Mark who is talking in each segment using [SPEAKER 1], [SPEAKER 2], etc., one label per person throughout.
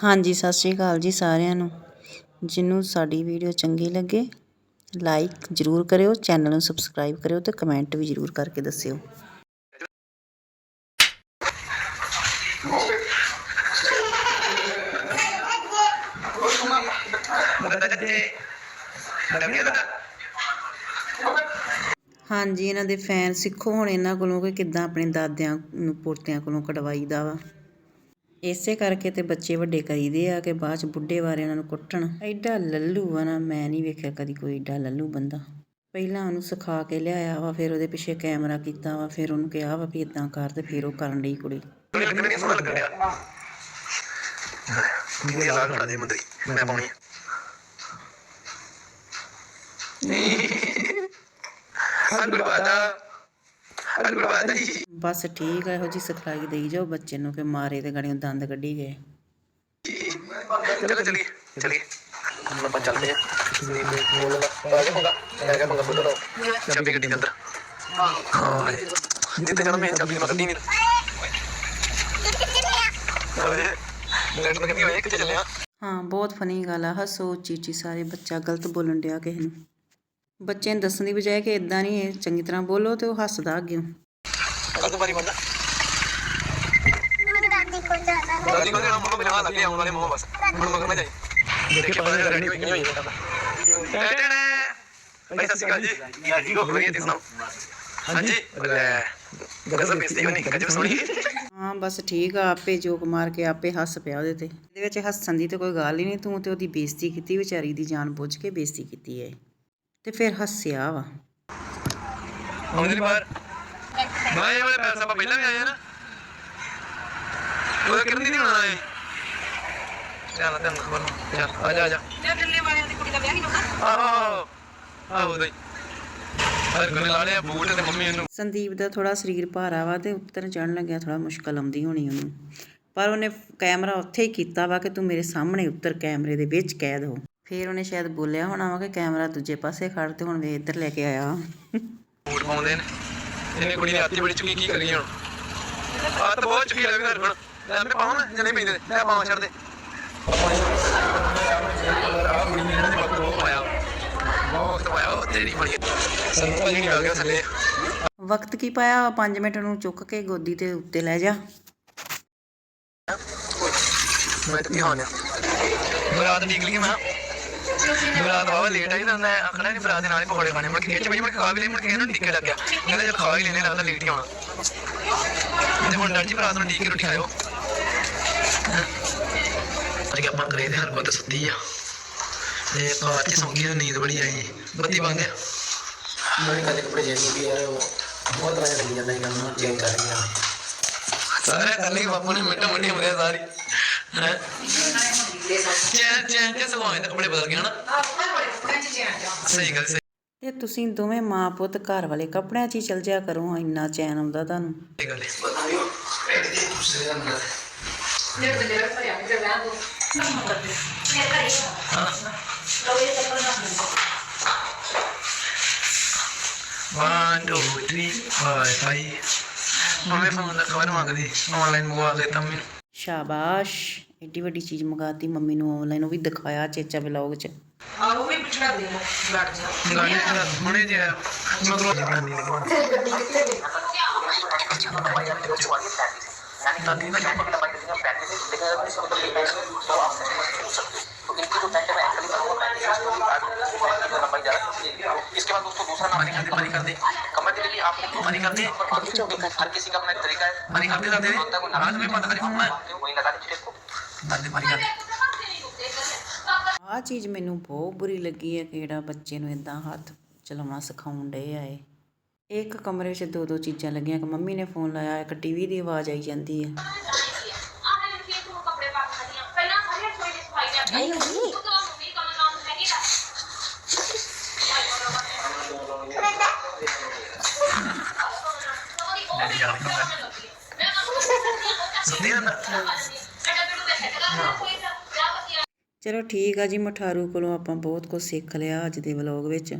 [SPEAKER 1] ਹਾਂਜੀ, ਸਤਿ ਸ਼੍ਰੀ ਅਕਾਲ ਜੀ ਸਾਰਿਆਂ ਨੂੰ। ਜਿਹਨੂੰ ਸਾਡੀ ਵੀਡੀਓ ਚੰਗੀ ਲੱਗੇ ਲਾਈਕ ਜ਼ਰੂਰ ਕਰਿਓ ਚੈਨਲ ਨੂੰ ਸਬਸਕ੍ਰਾਈਬ ਕਰਿਓ ਤੇ ਕਮੈਂਟ ਵੀ ਜ਼ਰੂਰ ਕਰਕੇ ਦੱਸਿਓ। ਹਾਂਜੀ, ਇਹਨਾਂ ਦੇ ਫੈਨ ਸਿੱਖੋ ਹੁਣ ਇਹਨਾਂ ਕੋਲੋਂ ਕਿ ਕਿੱਦਾਂ ਆਪਣੇ ਦਾਦਿਆਂ ਨੂੰ, ਪੋਤਿਆਂ ਕੋਲੋਂ ਕਢਵਾਈਦਾ ਵਾ। ਇਸੇ ਕਰਕੇ ਤੇ ਬੱਚੇ ਵੱਡੇ ਕਰੀਦੇ ਆ ਕਿ ਬਾਅਦ ਚ ਬੁੱਢੇ ਵਾਰੇ ਉਹਨਾਂ ਨੂੰ ਕੁੱਟਣ। ਐਡਾ ਲੱਲੂ ਆ ਨਾ ਮੈਂ ਨਹੀਂ ਵੇਖਿਆ ਕਦੀ ਕੋਈ ਐਡਾ ਲੱਲੂ ਬੰਦਾ। ਪਹਿਲਾਂ ਉਹਨੂੰ ਸਿਖਾ ਕੇ ਲਿਆਇਆ ਵਾ ਫਿਰ ਉਹਦੇ ਪਿੱਛੇ ਕੈਮਰਾ ਕੀਤਾ ਵਾ ਫਿਰ ਉਹਨੂੰ ਕਿਹਾ ਵਾ ਵੀ ਇਦਾਂ ਕਰ ਤੇ ਫਿਰ ਉਹ ਕਰਨ ਲਈ ਕੁੜੀ।
[SPEAKER 2] ਕਿੰਨੀ ਲਾ ਖੜਾ ਦੇ ਮੰਦਰੀ ਮੈਂ ਪਾਉਣੀ ਆ। ਹਾਂ ਹਾਂ ਜੀ।
[SPEAKER 1] ਬਸ ਠੀਕ ਆ ਇਹੋ ਜੀ ਸਿਖਲਾਈ ਦੇਈ ਜਾਓ ਬੱਚੇ ਨੂੰ ਕਿ ਮਾਰੇ ਤੇ ਗੜੀਆਂ ਦੰਦ ਕੱਢੀ ਗਏ।
[SPEAKER 2] ਚਲੋ ਚਲੀਏ ਚਲੀਏ। ਹੁਣ ਆਪਾਂ ਚੱਲਦੇ ਆ ਆ ਗਿਆ ਪੰਗਾ ਆ ਗਿਆ ਪੰਗਾ ਬੁੱਢਾ ਚਾਬੀ ਗੱਡੀ ਦੇ ਅੰਦਰ? ਹਾਂ। ਜਿੱਤੇ ਜਾਣਾ ਮੈਂ ਚਾਬੀ ਮੈਂ ਕੱਢੀ ਨਹੀਂ। ਓਏ ਲੈਟ ਤਾਂ ਕਿੰਨੀ ਹੋਈ ਕਿੱਥੇ ਚੱਲਿਆ
[SPEAKER 1] ਹਾਂ? ਬਹੁਤ ਫਨੀ ਗੱਲ ਆ ਹੱਸੋ ਉੱਚੀ ਸਾਰੇ ਬੱਚਾ ਗਲਤ ਬੋਲਣ ਡਿਆ ਕਿਸੇ ਨੂੰ। ਬੱਚੇ ਨੂੰ ਦੱਸਣ ਦੀ ਬਜਾਏ ਕਿ ਇਦਾਂ ਨਹੀਂ ਇਹ ਚੰਗੀ ਤਰ੍ਹਾਂ ਬੋਲੋ ਤੇ ਉਹ ਹੱਸਦਾ ਅੱਗੇ।
[SPEAKER 2] ਕਦ ਬਾਰੀ ਬੰਦਾ
[SPEAKER 3] ਦਾਦੀ ਕੋਲ ਜਾਣਾ ਹੈ
[SPEAKER 2] ਦਾਦੀ ਕੋਲ ਜਾਣਾ ਮੰਮਾ ਮੇਰੇ ਨਾਲ ਲੱਗੇ ਆਉਣ ਵਾਲੇ ਮੋਹ ਬਸ। ਹੁਣ ਮਗਰ ਨਾ ਜਾਈ। ਦੇਖੇ ਪਤਾ ਰੈਡੀ ਹੋਈ ਨਹੀਂ ਹੋਈ ਟੈਟਣੇ ਭਾਈ ਸਤਿ ਸ਼੍ਰੀ ਅਕਾਲ ਜੀ। ਯਾਰ ਜੀ ਕੋ ਵਧੀਆ ਤੇ ਸੁਣਾਓ? ਹਾਂਜੀ। ਲੈ ਗਜ਼ਬ ਬੇਇੱਜ਼ਤੀ ਹੋਣੀ ਗਜ਼ਬ ਸੋਣੀ।
[SPEAKER 1] ਹਾਂ ਬਸ ਠੀਕ ਆ ਆਪੇ ਜੋਕ ਮਾਰ ਕੇ ਆਪੇ ਹੱਸ ਪਿਆ ਉਹਦੇ ਤੇ। ਇਹਦੇ ਵਿੱਚ ਹੱਸਣ ਦੀ ਤੇ ਕੋਈ ਗੱਲ ਹੀ ਨਹੀਂ ਤੂੰ ਤੇ ਉਹਦੀ ਬੇਇੱਜ਼ਤੀ ਕੀਤੀ ਵਿਚਾਰੀ ਦੀ ਜਾਨ ਬੁੱਝ ਕੇ ਬੇਇੱਜ਼ਤੀ ਕੀਤੀ ਹੈ ਤੇ ਫਿਰ ਹੱਸਿਆ ਵਾ।
[SPEAKER 2] ਆਉਂਦੇ ਬਾਹਰ। ਮੈਂ ਇਹ ਵਾਲੇ ਪੈਸਾ ਆਪਾਂ ਪਹਿਲਾਂ ਵੀ ਆਏ ਆ ਨਾ। ਉਹ ਕਿਰਨ ਦੀ ਨਹੀਂ ਹੋਣਾ ਹੈ ਚੱਲ ਤੈਨੂੰ ਖਬਰ ਚੱਲ ਆ ਜਾ ਆ ਜਾ।
[SPEAKER 4] ਦਿੱਲੀ ਵਾਲਿਆਂ ਦੀ ਕੁੜੀ ਦਾ ਵਿਆਹ ਨਹੀਂ ਹੁੰਦਾ
[SPEAKER 2] ਆਹੋ ਆਹੋ। ਦਈ ਹਰ ਕੋਨੇ ਲਾ ਲਿਆ ਬੂਟ ਤੇ ਮੰਮੀ ਇਹਨੂੰ।
[SPEAKER 1] ਸੰਦੀਪ ਦਾ ਥੋੜਾ ਸਰੀਰ ਭਾਰਾ ਵਾ ਤੇ ਉੱਤਰ ਚੜਨ ਲੱਗਿਆ ਥੋੜਾ ਮੁਸ਼ਕਲ ਆਉਂਦੀ ਹੋਣੀ ਉਹਨੂੰ। ਪਰ ਉਹਨੇ ਕੈਮਰਾ ਉੱਥੇ ਹੀ ਕੀਤਾ ਵਾ ਕਿ ਤੂੰ ਮੇਰੇ ਸਾਹਮਣੇ ਉੱਤਰ ਕੈਮਰੇ ਦੇ ਵਿੱਚ ਕੈਦ ਹੋ। ਫਿਰ ਉਹਨੇ ਸ਼ਾਇਦ ਬੋਲਿਆ ਹੋਣਾ ਵਾ ਕਿ ਕੈਮਰਾ ਦੂਜੇ ਪਾਸੇ ਖੜ ਤੇ ਹੁਣ ਵੇ ਇੱਧਰ ਲੈ ਕੇ ਆਇਆ
[SPEAKER 2] ਬੂਟ ਪਾਉਂਦੇ ਨੇ। ਇਹਨੇ ਕੁੜੀ ਨੇ ਹੱਥੀ ਬੜੀ ਚੁੱਕੀ ਕੀ ਕਰੀ ਹੁਣ? ਆ ਤਾਂ ਬਹੁਤ ਚੁੱਕੀ ਲੱਗ ਰਿਹਾ ਹੁਣ ਲੈ ਮੈਂ ਪਾਵਾਂ ਜਾਂ ਨਹੀਂ ਪੈਂਦੇ? ਲੈ ਪਾਵਾਂ ਛੱਡ ਦੇ। ਆ ਕੁੜੀ ਨੇ ਇਹਨਾਂ ਦੇ ਵਕਤ ਬਹੁਤ ਪਾਇਆ ਬਹੁਤ ਪਾਇਆ ਉਹ ਤੇਰੀ ਬੜੀ ਸੰਤ ਭਾਜੀ ਨਹੀਂ ਆ ਗਿਆ ਥੱਲੇ।
[SPEAKER 1] ਵਕਤ ਕੀ ਪਾਇਆ 5 ਮਿੰਟ ਨੂੰ ਚੁੱਕ ਕੇ ਗੋਦੀ ਤੇ ਉੱਤੇ ਲੈ ਜਾ।
[SPEAKER 2] ਮੈਂ ਤਾਂ ਧਿਆਨ ਆ। ਬਰਾਤ ਨਿਕਲੀ ਮੈਂ ਬਰਾਤ ਬਾਬਾ ਲੇਟ ਆਈ ਤਾਂ ਮੈਂ ਆਖਣਾ ਨਹੀਂ ਬਰਾਤ ਦੇ ਨਾਲ ਹੀ ਪਕੌੜੇ ਖਾਣੇ। ਮੁੜ ਕੇ ਖਿੱਚ ਵਜੇ ਮੁੜ ਕੇ ਖਾ ਵੀ ਲਈ ਮੁੜ ਕੇ ਇਹਨੂੰ ਟਿੱਕੇ ਲੱਗਿਆ ਕਹਿੰਦਾ ਜੇ ਖਾ ਹੀ ਲੈਣੇ ਲੱਗਦਾ ਲੇਟ ਹੀ ਆਉਣਾ। ਤੇ ਹੁਣ ਡਰ ਜੀ ਬਰਾਤ ਨੂੰ ਟਿੱਕੇ ਰੁਠੀ ਆਇਓ ਅੱਜ ਆਪਾਂ ਕਰੇ ਤੇ ਹਰ ਬਹੁਤ ਸੁੱਤੀ ਆ। ਤੇ ਕਾਰ ਚ ਸੌਂ ਗਈ ਨੀਂਦ ਬੜੀ ਆਈ। ਬੱਤੀ ਬੰਦ ਆ।
[SPEAKER 5] ਮੈਂ ਕਦੇ ਕੱਪੜੇ ਚੇਂਜ ਕੀਤੀ ਯਾਰ ਉਹ ਬਹੁਤ ਤਰ੍ਹਾਂ ਚੱਲੀ ਜਾਂਦਾ ਇਹਨਾਂ ਨੂੰ ਚੇਂਜ ਕਰ ਲਿਆ
[SPEAKER 2] ਸਾਰੇ ਕੱਲੇ ਬਾਪੂ ਨੇ ਮਿੱਟਾ ਮਿੱਟੀ ਹੁੰਦੇ ਸਾਰੀ। ਹੈ? ਚੈਨ ਚੈਨ ਤੇ ਸਵਾਏ ਤਾਂ ਕੱਪੜੇ ਬਦਲ ਗਏ ਹਨਾ? ਸਹੀ ਗੱਲ ਸਹੀ।
[SPEAKER 1] ਤੇ ਤੁਸੀਂ ਦੋਵੇਂ ਮਾਂ ਪੁੱਤ ਘਰ ਵਾਲੇ ਕੱਪੜਿਆਂ 'ਚ ਹੀ ਚਲ ਜਿਆ ਕਰੋ ਇੰਨਾ ਚੈਨ ਆਉਂਦਾ ਤੁਹਾਨੂੰ।
[SPEAKER 2] ਗੱਲ ਹੈ।
[SPEAKER 4] ਜਿਹੜੇ ਬੰਦੇ ਦਾ ਭਰਿਆ ਮੇਰੇ ਵਿਆਹ ਤੋਂ
[SPEAKER 2] One, two, three, four, five. Mummy phone ਦਾ ਕਵਰ ਮੰਗਦੀ ਆਨਲਾਈਨ ਮੰਗਵਾ ਦੇ ਤਾਂ ਮੈਨੂੰ
[SPEAKER 1] ਸ਼ਾਬਾਸ਼। ਏਡੀ ਵੱਡੀ ਚੀਜ਼ ਮੰਗਾਤੀ ਮੰਮੀ ਨੂੰ ਆਨਲਾਈਨ ਉਹ ਵੀ ਦਿਖਾਇਆ ਚੇਚਾ ਵਲੌਗ 'ਚ
[SPEAKER 4] ਆਹੋ ਵੀ ਪਿਛੜਾ ਦੇ ਬੈਠ ਜਾ
[SPEAKER 2] ਗਾਣੇ ਦਾ ਹੁਣੇ ਜਿਹਾ ਮਗਰੋਂ ਜਾਣੀ ਲਗਵਾ
[SPEAKER 5] दादी में शॉप की लंबाई देखिए पैंतीस लेकिन अगर इसका मतलब ये पैंतीस तो आप तो इनकी जो पैंट है एक्चुअली वो पैंतीस पैंट की लंबाई ज़्यादा है। इसके बाद दोस्तों दूसरा नाम
[SPEAKER 2] ਮਨੀ ਕਰਦੇ ਮਨੀ ਕਰਦੇ
[SPEAKER 5] कमर के लिए आपको
[SPEAKER 2] मनी करते?
[SPEAKER 5] हर किसी का अपना एक तरीका है
[SPEAKER 2] ਮਨੀ ਕਰਦੇ ਕਰਦੇ ਰਾਜ ਮੈਂ ਪਤਾ ਕਰੀ ਫੋਨ ਮੈਂ
[SPEAKER 5] वही लगा दीजिए
[SPEAKER 2] ਮਰਦੇ ਮਰੀ ਜਾਂਦੇ
[SPEAKER 1] ਆ ਚੀਜ਼ ਮੈਨੂੰ ਬਹੁਤ ਬੁਰੀ ਲੱਗੀ ਹੈ ਕਿ ਜਿਹੜਾ ਬੱਚੇ ਨੂੰ ਇਦਾਂ ਹੱਥ ਚਲਾਉਣਾ ਸਿਖਾਉਣ ਡੇ ਆਏ ਇੱਕ ਕਮਰੇ 'ਚ ਦੋ ਦੋ ਚੀਜ਼ਾਂ ਲੱਗੀਆਂ ਕਿ ਮੰਮੀ ਨੇ ਫੋਨ ਲਾਇਆ ਇੱਕ ਟੀਵੀ ਦੀ ਆਵਾਜ਼ ਆਈ ਜਾਂਦੀ ਹੈ
[SPEAKER 2] ਸੁਨੀਲ
[SPEAKER 1] ਚਲੋ ਠੀਕ ਆ ਜੀ, ਮਠਾਰੂ ਕੋਲੋਂ ਆਪਾਂ ਬਹੁਤ ਕੁਝ ਸਿੱਖ ਲਿਆ ਅੱਜ ਦੇ ਵਲੌਗ ਵਿੱਚ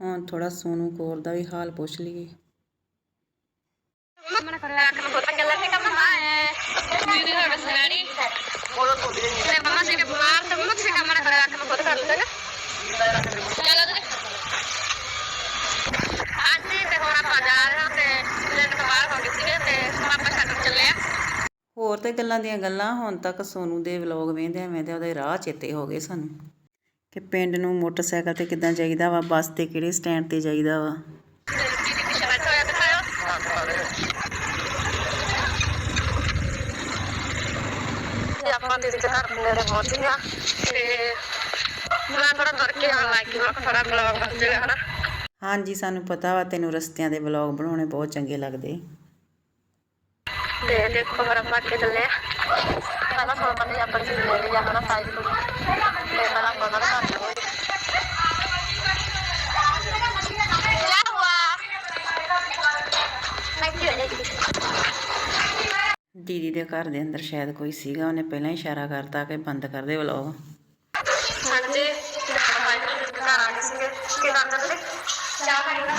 [SPEAKER 1] ਹੁਣ ਥੋੜਾ ਸੋਨੂ ਕੌਰ ਦਾ ਵੀ ਹਾਲ ਪੁੱਛ ਲਈਏ
[SPEAKER 3] Cámara para que me pueda que la tenga mamá. Video de Rosalari. ਤੇ ਮਮਾ ਜੀ ਕੇ ਬਿਮਾਰ ਤੇ ਮਮਾ ਕਿਸੇ ਕਮਰਾ ਕਰਾ ਕੇ ਮੈਂ ਖੁਦ ਕਰ ਲੂੰਗਾ ਨਾ ਚਲੋ ਜੀ ਅੱਜ ਤੇ ਹੁਣ ਆਪਾਂ ਜਾ ਰਹੇ ਹਾਂ ਤੇ ਲੈਣ ਤੋਂ ਬਾਹਰ ਹੋ ਗਏ ਸੀਗੇ ਤੇ ਪਾਪਾ ਛੱਡ ਚੱਲੇ ਆ
[SPEAKER 1] ਹੋਰ ਤੇ ਗੱਲਾਂ ਦੀਆਂ ਗੱਲਾਂ ਹੁਣ ਤੱਕ ਸੋਨੂ ਦੇ ਵਲੌਗ ਵੇਖਦੇ ਐਵੇਂ ਤੇ ਉਹਦੇ ਰਾਹ ਚੇਤੇ ਹੋ ਗਏ ਸਾਨੂੰ। ਕਿ ਪਿੰਡ ਨੂੰ ਮੋਟਰਸਾਈਕਲ ਤੇ ਕਿੱਦਾਂ ਜਾਈਦਾ ਵਾ ਬੱਸ ਤੇ ਕਿਹੜੇ ਸਟੈਂਡ ਤੇ ਜਾਈਦਾ ਵਾ।
[SPEAKER 3] ਆਪਾਂ ਦੇ ਘਰ ਨੇੜੇ ਪਹੁੰਚ ਆ। ਤੇ ਮੈਂ ਥੋੜਾ ਲੱਗ ਮੈਂ ਥੋੜਾ ਬਲੌਗ ਬਣ ਹਨਾ।
[SPEAKER 1] ਹਾਂਜੀ ਸਾਨੂੰ ਪਤਾ ਵਾ ਤੈਨੂੰ ਰਸਤਿਆਂ ਦੇ ਵਲੌਗ ਬਣਾਉਣੇ ਬਹੁਤ ਚੰਗੇ ਲੱਗਦੇ।
[SPEAKER 3] ਤੇ ਦੇਖੋ ਫਿਰ ਆਪਾਂ ਅੱਗੇ ਚੱਲੇ ਪਹਿਲਾਂ ਤੁਹਾਨੂੰ ਪਤਾ ਹੀ ਆਪਾਂ ਚੀਜ਼ ਲੈ ਲਈ ਆਪਣਾ ਸਾਈਜ਼ ਤੇ। ਪਹਿਲਾਂ ਆਪਾਂ ਉਹਨਾਂ ਦਾ ਨਾਮ ਲਓ
[SPEAKER 1] ਦੀਦੀ ਦੇ ਘਰ ਦੇ ਅੰਦਰ ਸ਼ਾਇਦ ਕੋਈ ਸੀਗਾ ਉਹਨੇ ਪਹਿਲਾਂ ਇਸ਼ਾਰਾ ਕਰਤਾ ਕਿ ਬੰਦ ਕਰ ਦੇ ਵਲੋਗ।
[SPEAKER 3] ਹਾਂਜੀ ਘਰ ਆ ਗਏ ਸੀਗੇ। ਕਿ ਦੰਦ ਤੇ ਚਾਹ ਪਾਣੀ ਦਾ।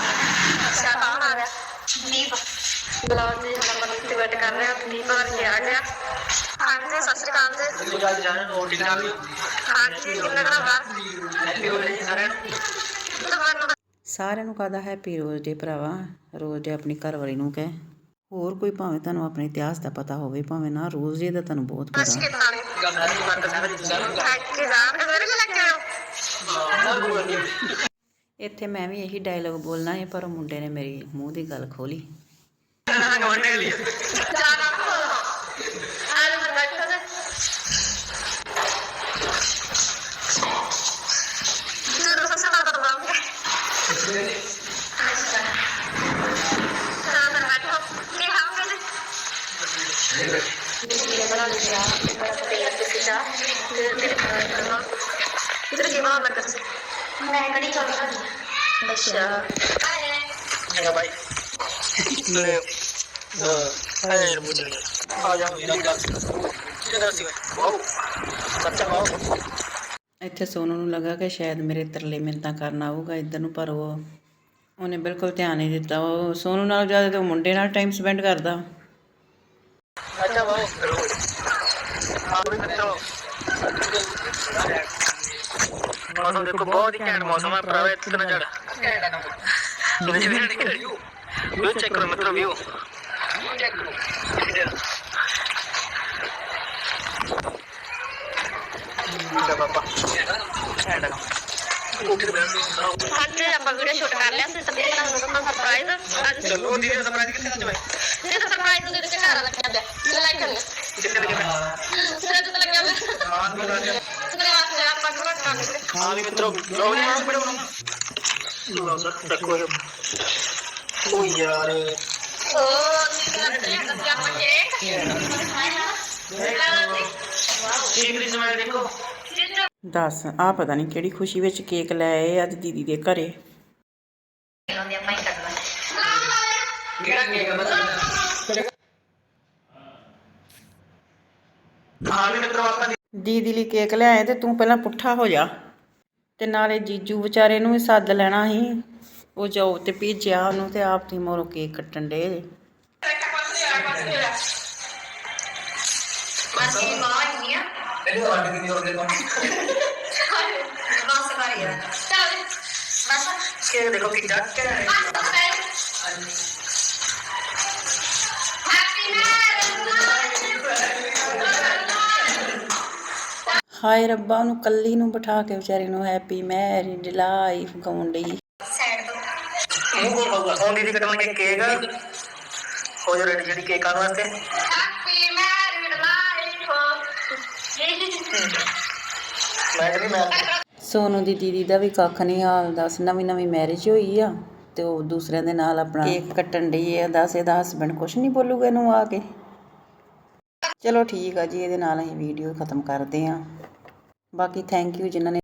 [SPEAKER 3] ਚਾਹ ਪਾਣ ਆ ਗਿਆ? ਦੀਪ। ਬਲੌਗ ਦੇ ਹਲਾ ਆਪਾਂ ਨੂੰ ਵੇਟ ਕਰ ਰਹੇ ਹਾਂ ਦੀਪ ਵਰਗੇ ਆ ਗਿਆ। ਹਾਂਜੀ ਸਤਿ ਸ਼੍ਰੀ ਅਕਾਲ ਜੀ। ਹਾਂਜੀ ਕਿੰਨਾ ਬਾਹਰ ਤੁਹਾਨੂੰ
[SPEAKER 1] ਸਾਰਿਆਂ ਨੂੰ ਕਹਦਾ ਹੈਪੀ ਰੋਜ਼ ਡੇ ਭਰਾਵਾ। ਰੋਜ਼ ਡੇ ਆਪਣੀ ਘਰ ਵਾਲੀ ਨੂੰ ਕਹਿ। ਹੋਰ ਕੋਈ ਭਾਵੇਂ ਤੁਹਾਨੂੰ ਆਪਣੇ ਇਤਿਹਾਸ ਦਾ ਪਤਾ ਹੋਵੇ ਭਾਵੇਂ ਨਾ ਰੋਜ਼ ਡੇ ਦਾ ਤੁਹਾਨੂੰ ਬਹੁਤ ਪਤਾ।
[SPEAKER 3] ਕਿੰਨਾ
[SPEAKER 1] ਇੱਥੇ ਮੈਂ ਵੀ ਇਹੀ ਡਾਇਲੋਗ ਬੋਲਣਾ ਹੈ ਪਰ ਉਹ ਮੁੰਡੇ ਨੇ ਮੇਰੀ ਮੂੰਹ ਦੀ ਗੱਲ ਖੋਲੀ।
[SPEAKER 3] ਜਾਣਾ ਆਲੂ ਬੈਠੋ ਤੇ ਜਦੋਂ ਸਭ ਤੋਂ ਤਾਂ ਬਾਉਂਗੇ ਅੱਛਾ ਤਾਂ ਤਾਂ 사연이를 못 읽네. 아,
[SPEAKER 5] 야, 이런가. 이런가, 와우. 깜짝 와우.
[SPEAKER 1] ਇੱਥੇ ਸੋਨੂ ਨੂੰ ਲੱਗਾ ਕਿ ਸ਼ਾਇਦ ਮੇਰੇ ਤਰਲੇ ਮਿੰਤਾਂ ਕਰਨ ਆਊਗਾ ਇੱਧਰ ਨੂੰ ਪਰ ਉਹ ਉਹਨੇ ਬਿਲਕੁਲ ਧਿਆਨ ਨਹੀਂ ਦਿੱਤਾ ਉਹ ਸੋਨੂ ਨਾਲ ਜ਼ਿਆਦਾ ਤੇ ਮੁੰਡੇ ਨਾਲ ਟਾਈਮ ਸਪੈਂਡ ਕਰਦਾ
[SPEAKER 5] ਅੱਛਾ ਵਾਹ ਮੌਸਮ ਦੇਖੋ ਬਹੁਤ ਹੀ ਘੈਂਟ ਮੌਸਮ ਹੈ ਪ੍ਰਾਵੇ ਇਤਨਾ ਜੜ ਘੈਂਟ ਹੈ ਨਾ ਤੁਸੀਂ ਵੀ ਨਿਕਲ ਯੂ ਯੂ ਚੈੱਕ
[SPEAKER 3] ਕਰੋ ਮਤਲਬ ਯੂ ਅੱਜ ਆਪਾਂ ਵੀਡੀਓ ਸ਼ੂਟ ਕਰ ਲਿਆ ਸੀ ਸਭ ਨੂੰ ਤੁਹਾਨੂੰ ਸਰਪ੍ਰਾਈਜ਼ ਅੱਜ
[SPEAKER 5] ਚਲੋ ਦੀਦੀ ਦਾ ਸਰਪ੍ਰਾਈਜ਼ ਕਿੱਥੇ ਸੱਚ ਮੈਂ
[SPEAKER 3] ਇਹ ਤਾਂ ਸਰਪ੍ਰਾਈਜ਼ ਨੂੰ ਕਿੱਥੇ ਘਰ ਲੱਗਿਆ ਪਿਆ ਮੈਂ ਲਾਈਕ ਕਰਨਾ
[SPEAKER 5] ਜਿੱਥੇ ਲੱਗਿਆ ਪਿਆ
[SPEAKER 3] ਸਿਰੇ ਤੇ ਲੱਗਿਆ ਪਿਆ ਹਾਂ ਬਣਾ ਲਿਆ ਸਿਰੇ ਵਾਸਤੇ ਆਪਾਂ ਕੋਲ ਕੰਮ
[SPEAKER 5] ਕਰਦੇ ਹਾਂ ਵੀ ਮਿੱਤਰੋ ਲੋ ਜੀ ਬੜਾ
[SPEAKER 3] ਲੋ ਸਰ
[SPEAKER 5] ਤੱਕੋ ਉਹ ਯਾਰ
[SPEAKER 1] ਦੱਸ ਆ ਪਤਾ ਨਹੀਂ ਕਿਹੜੀ ਖੁਸ਼ੀ ਵਿੱਚ ਕੇਕ ਲੈ ਆਏ ਅੱਜ ਦੀਦੀ ਦੇ ਘਰੇ। ਦੀਦੀ ਲਈ ਕੇਕ ਲੈ ਆਏ ਤੇ ਤੂੰ ਪਹਿਲਾਂ ਪੁੱਠਾ ਹੋ ਜਾ। ਤੇ ਨਾਲੇ ਜੀਜੂ ਵਿਚਾਰੇ ਨੂੰ ਵੀ ਸੱਦ ਲੈਣਾ ਸੀ। ਉਹ ਜਾਓ ਤੇ ਭੇਜਿਆ ਉਹਨੂੰ ਤੇ ਆਪ ਦੀ ਮੋਰੋ ਕੇਕ ਕੱਟਣ ਦੇ
[SPEAKER 3] ਮਾਸੀ ਮਾਂ ਨਹੀਂ ਆ।
[SPEAKER 5] ਪਹਿਲੇ ਆਰਡਰ ਕਿੰਨੀ ਹੋਵੇ ਕੋਣ
[SPEAKER 3] ਬਸ ਕਰ ਯਾਰ
[SPEAKER 1] ਹਾਏ ਰੱਬਾ ਉਹਨੂੰ ਕੱਲੀ ਨੂੰ ਬਿਠਾ ਕੇ ਵਿਚਾਰੀ ਨੂੰ ਹੈਪੀ ਮੈਰਿਜ ਲਾਈਫ ਗਾਉਣ ਲਈ
[SPEAKER 5] ਮੂੰਹ ਦੀਦੀ
[SPEAKER 1] ਸੋਨੂ ਦੀ ਦੀਦੀ ਦਾ ਵੀ ਕੱਖ ਨਹੀਂ ਹਾਲ ਦੱਸ ਨਵੀਂ ਨਵੀਂ ਮੈਰਿਜ ਹੋਈ ਆ ਤੇ ਉਹ ਦੂਸਰਿਆਂ ਦੇ ਨਾਲ ਆਪਣਾ ਕੇਕ ਕੱਟਣ ਡਈ ਆ। ਦੱਸ ਇਹਦਾ ਹਸਬੰਡ ਕੁਛ ਨਹੀਂ ਬੋਲੂਗਾ ਇਹਨੂੰ ਆ ਕੇ। ਚਲੋ ਠੀਕ ਆ ਜੀ ਇਹਦੇ ਨਾਲ ਅਸੀਂ ਵੀਡੀਓ ਖਤਮ ਕਰਦੇ ਆ ਬਾਕੀ ਥੈਂਕ ਯੂ ਜਿਨ੍ਹਾਂ ਨੇ